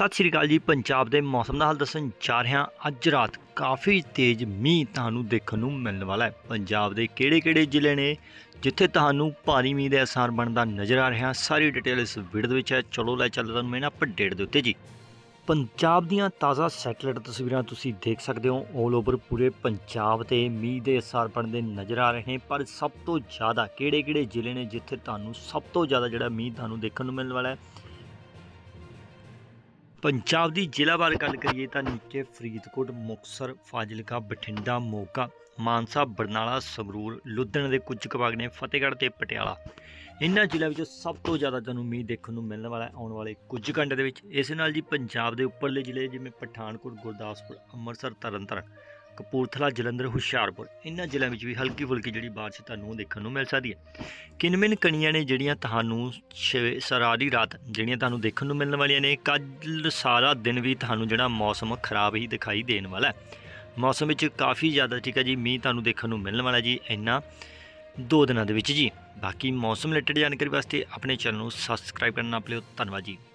ਸਤਿ ਸ੍ਰੀ ਅਕਾਲ ਜੀ। ਪੰਜਾਬ ਦੇ ਮੌਸਮ ਦਾ ਹਾਲ ਦੱਸਣ ਜਾ ਰਿਹਾ ਅੱਜ ਰਾਤ ਕਾਫੀ ਤੇਜ਼ ਮੀਂਹ ਤੁਹਾਨੂੰ ਦੇਖਣ ਨੂੰ ਮਿਲਣ ਵਾਲਾ ਹੈ। ਪੰਜਾਬ ਦੇ ਕਿਹੜੇ-ਕਿਹੜੇ ਜ਼ਿਲ੍ਹੇ ਨੇ ਜਿੱਥੇ ਤੁਹਾਨੂੰ ਭਾਰੀ ਮੀਂਹ ਦੇ ਅਸਾਰ ਬਣਦਾ ਨਜ਼ਰ ਆ ਰਿਹਾ ਸਾਰੀ ਡਿਟੇਲ ਇਸ ਵੀਡੀਓ ਦੇ ਵਿੱਚ ਹੈ। ਚਲੋ ਲੈ ਚੱਲਦੇ ਤੁਹਾਨੂੰ ਮੈਂ ਨਾ ਅਪਡੇਟ ਦੇ ਉੱਤੇ ਜੀ। ਪੰਜਾਬ ਦੀਆਂ ਤਾਜ਼ਾ ਸੈਟਲਾਈਟ ਤਸਵੀਰਾਂ ਤੁਸੀਂ ਦੇਖ ਸਕਦੇ ਹੋ। 올 ਓਵਰ ਪੂਰੇ ਪੰਜਾਬ ਤੇ ਮੀਂਹ ਦੇ ਅਸਾਰ ਬਣਦੇ ਨਜ਼ਰ ਆ ਰਹੇ ਪਰ ਸਭ ਤੋਂ ਜ਼ਿਆਦਾ ਕਿਹੜੇ-ਕਿਹੜੇ ਜ਼ਿਲ੍ਹੇ ਨੇ ਜਿੱਥੇ ਤੁਹਾਨੂੰ ਸਭ ਤੋਂ ਜ਼ਿਆਦਾ ਜਿਹੜਾ ਮੀਂਹ ਤੁਹਾਨੂੰ ਦੇਖਣ ਨੂੰ ਮਿਲਣ ਵਾਲਾ ਹੈ? ਪੰਜਾਬ ਦੀ ਜ਼ਿਲ੍ਹਾ ਜ਼ਿਲ੍ਹਾਵਾਰ ਗੱਲ ਕਰੀਏ ਤਾਂ ਨੀਚੇ ਫਰੀਦਕੋਟ, ਮੁਕਤਸਰ, ਫਾਜ਼ਿਲਕਾ, ਬਠਿੰਡਾ, ਮੋਗਾ, ਮਾਨਸਾ, ਬਰਨਾਲਾ, ਸੰਗਰੂਰ, ਲੁਧਿਆਣਾ ਦੇ ਕੁਝ ਕੁ ਭਾਗ ਨੇ ਫਤਿਹਗੜ੍ਹ ਤੇ ਪਟਿਆਲਾ। ਇਹਨਾਂ ਜ਼ਿਲ੍ਹਿਆਂ ਵਿੱਚੋਂ ਸਭ ਤੋਂ ਜ਼ਿਆਦਾ ਤੁਹਾਨੂੰ ਮੀਂਹ ਦੇਖਣ ਨੂੰ ਮਿਲਣ ਵਾਲਾ, ਆਉਣ ਵਾਲੇ ਕੁਝ ਘੰਟੇ ਦੇ ਵਿੱਚ ਇਸ ਨਾਲ ਜੀ ਪੰਜਾਬ ਦੇ ਉੱਪਰਲੇ ਜ਼ਿਲ੍ਹੇ ਜਿਵੇਂ ਪਠਾਨਕੋਟ, ਗੁਰਦਾਸਪੁਰ, ਅੰਮ੍ਰਿਤਸਰ, ਤਰਨਤਾਰਨ ਕਪੂਰਥਲਾ ਜਲੰਧਰ ਹੁਸ਼ਿਆਰਪੁਰ। ਇਹਨਾਂ ਜ਼ਿਲ੍ਹਿਆਂ ਵਿੱਚ ਵੀ ਹਲਕੀ ਫੁਲਕੀ ਜਿਹੜੀ ਬਾਰਿਸ਼ ਤੁਹਾਨੂੰ ਦੇਖਣ ਨੂੰ ਮਿਲ ਸਕਦੀ ਹੈ। ਕਿਨਮਿਨ ਕਣੀਆਂ ਨੇ ਜਿਹੜੀਆਂ ਤੁਹਾਨੂੰ ਸ਼ਵੇ- ਸਾਰੀ ਰਾਤ ਜਿਹੜੀਆਂ ਤੁਹਾਨੂੰ ਦੇਖਣ ਨੂੰ ਮਿਲਣ ਵਾਲੀਆਂ ਨੇ ਕੱਲ ਸਾਰਾ ਦਿਨ ਵੀ ਤੁਹਾਨੂੰ ਜਿਹੜਾ ਮੌਸਮ ਖਰਾਬ ਹੀ ਦਿਖਾਈ ਦੇਣ ਵਾਲਾ ਹੈ। ਮੌਸਮ ਵਿੱਚ ਕਾਫੀ ਜ਼ਿਆਦਾ ਠੀਕ ਹੈ ਜੀ, ਮੀਂਹ ਤੁਹਾਨੂੰ ਦੇਖਣ ਨੂੰ ਮਿਲਣ ਵਾਲਾ ਜੀ ਇੰਨਾ ਦੋ ਦਿਨਾਂ ਦੇ ਵਿੱਚ ਜੀ। ਬਾਕੀ ਮੌਸਮ ਰਿਲੇਟਡ ਜਾਣਕਾਰੀ ਵਾਸਤੇ ਆਪਣੇ ਚੈਨਲ ਨੂੰ ਸਬਸਕ੍ਰਾਈਬ ਕਰਨਾ ਨਾ ਭੁੱਲਿਓ। ਧੰਨਵਾਦ ਜੀ।